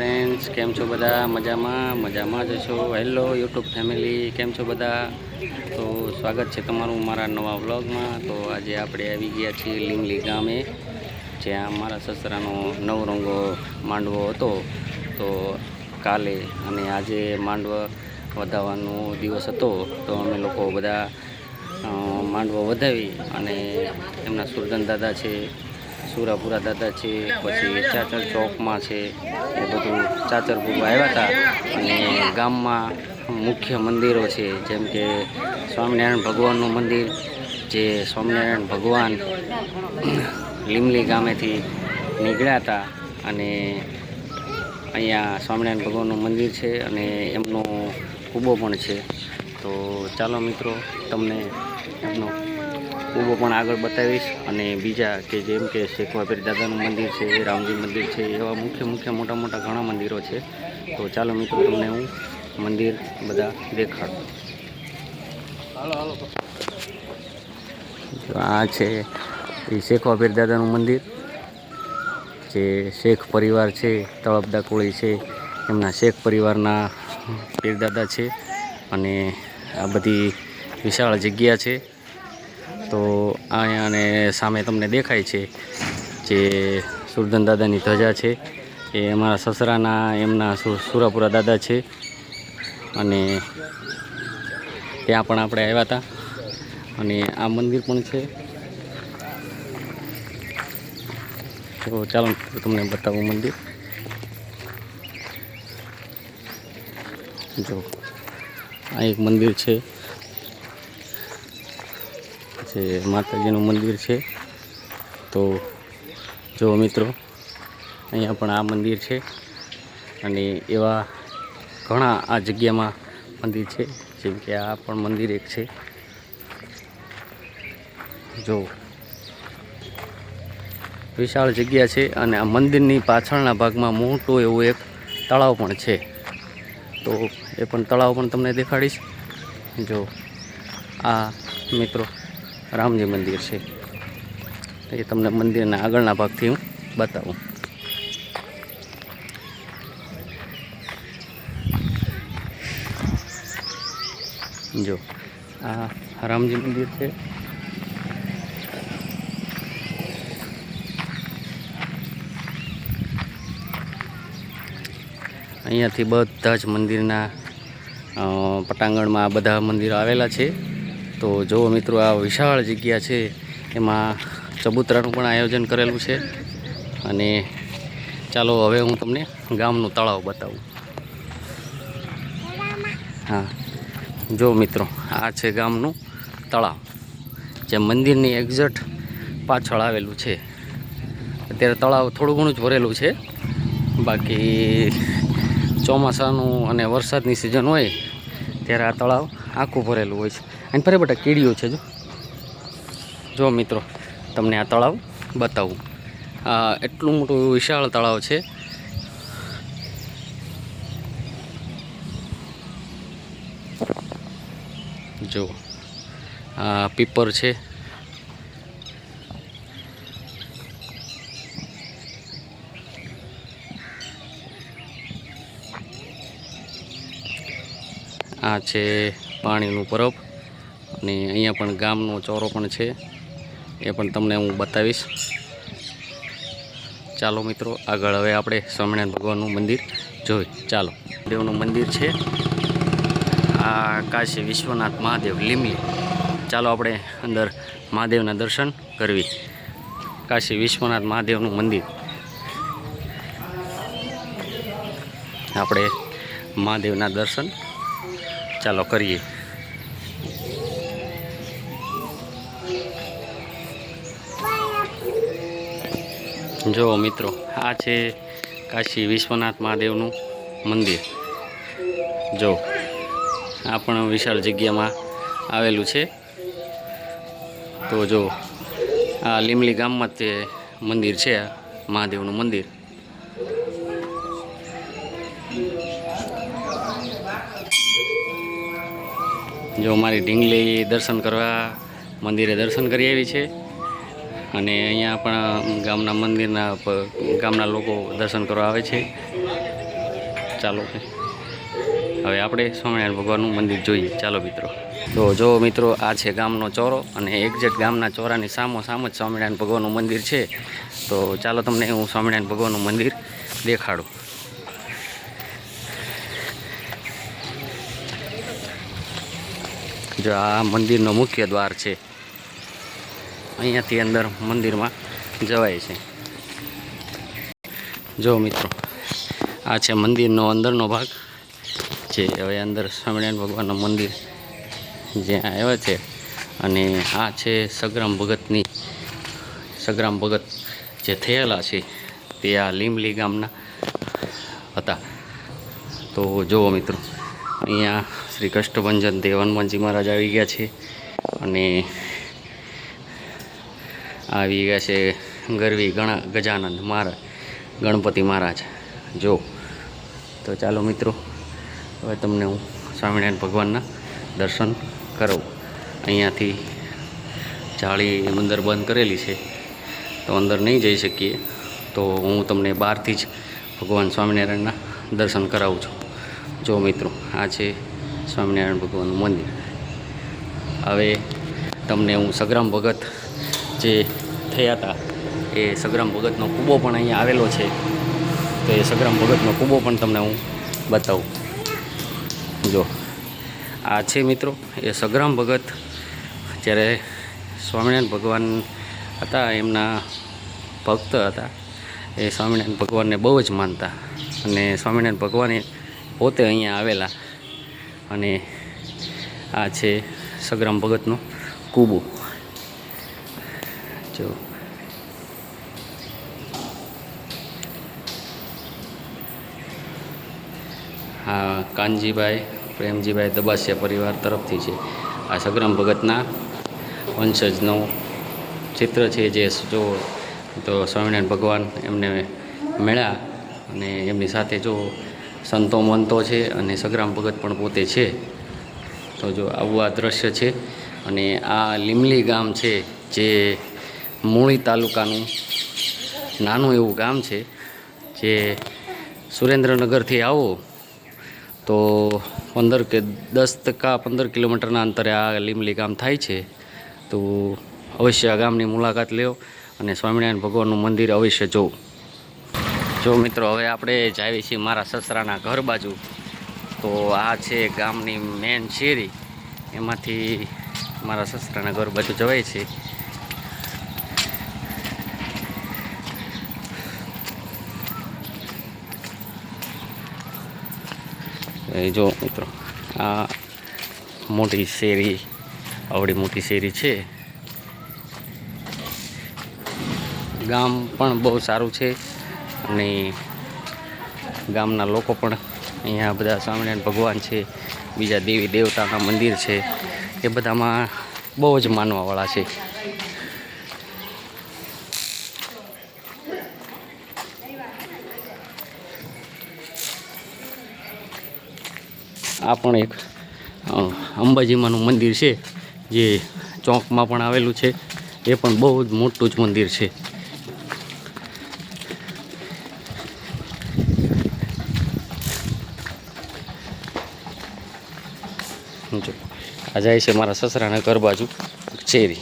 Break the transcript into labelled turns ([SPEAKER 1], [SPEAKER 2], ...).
[SPEAKER 1] Friends કેમ છો બધા? મજામાં? મજામાં જ છો? હેલો યુટ્યુબ ફેમિલી કેમ છો બધા? તો સ્વાગત છે તમારું મારા નવા વ્લોગમાં તો આજે આપણે આવી ગયા છીએ લીમલી ગામે, જ્યાં મારા સસરાનો નવરંગો માંડવો હતો. તો કાલે અને આજે માંડવ વધાવવાનો દિવસ હતો. તો અમે લોકો બધા માંડવો વધાવી અને એમના સુરજન દાદા છે સુરાપુરા દાદા છે, પછી ચાચર ચોકમાં છે, એ બધું ચાચર પૂરવા આવ્યા હતા. અને ગામમાં મુખ્ય મંદિરો છે, જેમ કે સ્વામિનારાયણ ભગવાનનું મંદિર, જે સ્વામિનારાયણ ભગવાન લીમલી ગામેથી નીકળ્યા હતા. અને અહીંયા સ્વામિનારાયણ ભગવાનનું મંદિર છે અને એમનો કૂબો પણ છે. તો ચાલો મિત્રો, તમને એમનો કૂબો પણ આગળ બતાવીશ અને બીજા કે જેમ કે શેખવાપીર દાદાનું મંદિર છે રામજી મંદિર છે એવા મુખ્ય મુખ્ય મોટા મોટા ઘણા મંદિરો છે. તો ચાલો મિત્રો તમને હું મંદિર બધા દેખાડું. આ છે એ શેખવાપીર દાદાનું મંદિર. જે શેખ પરિવાર છે તળપદા કોળી છે એમના શેખ પરિવારના પીરદાદા છે. અને આ બધી વિશાળ જગ્યા છે. તો અહીંયા અને સામે તમને દેખાય છે જે સુરધન દાદાની ધજા છે. એ અમારા સસરાના, એમના સુરાપુરા દાદા છે. અને ત્યાં પણ આપણે આવ્યા હતા. અને આ મંદિર પણ છે. તો ચાલો તમને બતાવું મંદિર. જો, આ એક મંદિર છે. જે માતાજીનું મંદિર છે. તો જો મિત્રો, અહીંયા પણ આ મંદિર છે અને એવા ઘણા આ જગ્યામાં મંદિર છે, જેમ કે આ પણ મંદિર એક છે. જો વિશાળ જગ્યા છે અને આ મંદિરની પાછળના ભાગમાં મોટું એવો એક તળાવ પણ છે. તો એ પણ તળાવ પણ તમને દેખાડીશ. જો આ મિત્રો રામજી મંદિર છે. એ તમને મંદિરના આગળના ભાગથી હું બતાવું. જો, આ રામજી મંદિર છે. અહીંયાથી બધા જ મંદિરના પટાંગણમાં બધા મંદિરો આવેલા છે. તો જુઓ મિત્રો, આ વિશાળ જગ્યા છે. એમાં ચબૂતરાનું પણ આયોજન કરેલું છે. અને ચાલો હવે હું તમને ગામનું તળાવ બતાવું. હા, જો મિત્રો, આ છે ગામનું તળાવ, જે મંદિરની એક્ઝેક્ટ પાછળ આવેલું છે. અત્યારે તળાવ થોડું ઘણું જ ભરેલું છે. બાકી ચોમાસાનું અને વરસાદની સિઝન હોય, ત્યારે આ તળાવ આખું ભરેલું હોય છે. અને ફરે બેટા કીડીઓ છે જો. જો મિત્રો, તમને આ તળાવ બતાવું. એટલું મોટું વિશાળ તળાવ છે. જો આ પીપર છે. આ છે પાણીનું પરબ અને અહીંયા પણ ગામનો ચોરો પણ છે. એ પણ તમને હું બતાવીશ. ચાલો મિત્રો, આગળ હવે આપણે સ્વામિનારાયણ ભગવાનનું મંદિર જોઈ. ચાલો. દેવનું મંદિર છે. આ કાશી વિશ્વનાથ મહાદેવ લીમલી. ચાલો આપણે અંદર મહાદેવના દર્શન કરવી. કાશી વિશ્વનાથ મહાદેવનું મંદિર. આપણે મહાદેવના દર્શન ચાલો કરીએ. જો મિત્રો, આ છે કાશી વિશ્વનાથ મહાદેવનું મંદિર. જો, આ પણ વિશાળ જગ્યામાં આવેલું છે. તો જો, આ લીમલી ગામમાં તે મંદિર છે મહાદેવનું મંદિર. જો મારી ઢીંગલી દર્શન કરવા મંદિરે દર્શન કરી આવી છે. અને અહીંયા પણ ગામના મંદિરના ગામના લોકો દર્શન કરવા આવે છે. ચાલો હવે આપણે સ્વામિનારાયણ ભગવાનનું મંદિર જોઈએ. ચાલો મિત્રો. તો જો મિત્રો, આ છે ગામનો ચોરો અને એક્ઝેક્ટ ગામના ચોરાની સામો સામ જ સ્વામિનારાયણ ભગવાનનું મંદિર છે. તો ચાલો તમને હું સ્વામિનારાયણ ભગવાનનું મંદિર દેખાડું. જો આ મંદિરનો મુખ્ય દ્વાર છે. અહીંયાથી અંદર મંદિરમાં જવાય છે. જો મિત્રો, આ છે મંદિરનો અંદરનો ભાગ જે હવે અંદર સ્વામિનારાયણ ભગવાનનું મંદિર જ્યાં આવ્યા છે. અને આ છે સગ્રામ ભગતની, સગ્રામ ભગત જે થયેલા છે તે આ લીમલી ગામના હતા. તો જુઓ મિત્રો અહીંયા શ્રી કષ્ટભંજન દેવ હનુમાનજી મહારાજ આવી ગયા છે અને આવી ગયા છે ગરવી ગણા ગજાનંદ મહારાજ ગણપતિ મહારાજ. જો, તો ચાલો મિત્રો, હવે તમને હું સ્વામિનારાયણ ભગવાનના દર્શન કરાવું અહીંયાથી જાળી અંદર બંધ કરેલી છે, તો અંદર નહીં જઈ શકીએ. તો હું તમને બહારથી જ ભગવાન સ્વામિનારાયણના દર્શન કરાવું છું. જો મિત્રો, આ છે સ્વામિનારાયણ ભગવાનનું મંદિર. હવે તમને હું સગ્રામ ભગત જે થયા હતા, એ સગ્રામ ભગતનો કૂબો પણ અહીંયા આવેલો છે. તો એ સગ્રામ ભગતનો કૂબો પણ તમને હું બતાવું. જો, આ છે મિત્રો, એ સગ્રામ ભગત જ્યારે સ્વામિનારાયણ ભગવાન હતા, એમના ભક્ત હતા, એ સ્વામિનારાયણ ભગવાનને બહુ જ માનતા. અને સ્વામિનારાયણ ભગવાને પોતે અહીંયા આવેલા. અને આ છે સગ્રામ ભગતનો કૂબો. જો. હા કાનજીભાઈ, પ્રેમજીભાઈ દબાસિયા પરિવાર તરફથી છે. આ સગ્રામ ભગતના વંશજનો ચિત્ર છે જે જો, તો સ્વામિનારાયણ ભગવાન એમને મળ્યા અને એમની સાથે જો સંતો મંતો છે અને સગ્રામ ભગત પણ પોતે છે. તો જો આવું આ દ્રશ્ય છે અને આ લીમલી ગામ છે જે મૂળી તાલુકાનું નાનું એવું ગામ છે. જે સુરેન્દ્રનગરથી આવો તો પંદર કે દસ ટકા પંદર કિલોમીટરના અંતરે આ લીમલી ગામ થાય છે. તો અવશ્ય આ ગામની મુલાકાત લ્યો અને સ્વામિનારાયણ ભગવાનનું મંદિર અવશ્ય જોવું. જો મિત્રો, હવે આપણે જાવી છીએ મારા સસરાના ઘર બાજુ. તો આ છે ગામની મેન શેરી. એમાંથી મારા સસરાના ઘર બાજુ જવાય છે. જો મિત્રો, આ મોટી શેરી, આવડી મોટી શેરી છે. ગામ પણ બહુ સારું છે. અને ગામના લોકો પણ અહીંયા બધા સ્વામિનારાયણ ભગવાન છે, બીજા દેવી દેવતાના મંદિર છે, એ બધામાં બહુ જ માનવાવાળા છે. આ પણ એક અંબાજીમાંનું મંદિર છે, જે ચોકમાં પણ આવેલું છે, એ પણ બહુ જ મોટું જ મંદિર છે જો આ જાય છે મારા સસરાના ઘર બાજુ શેરી.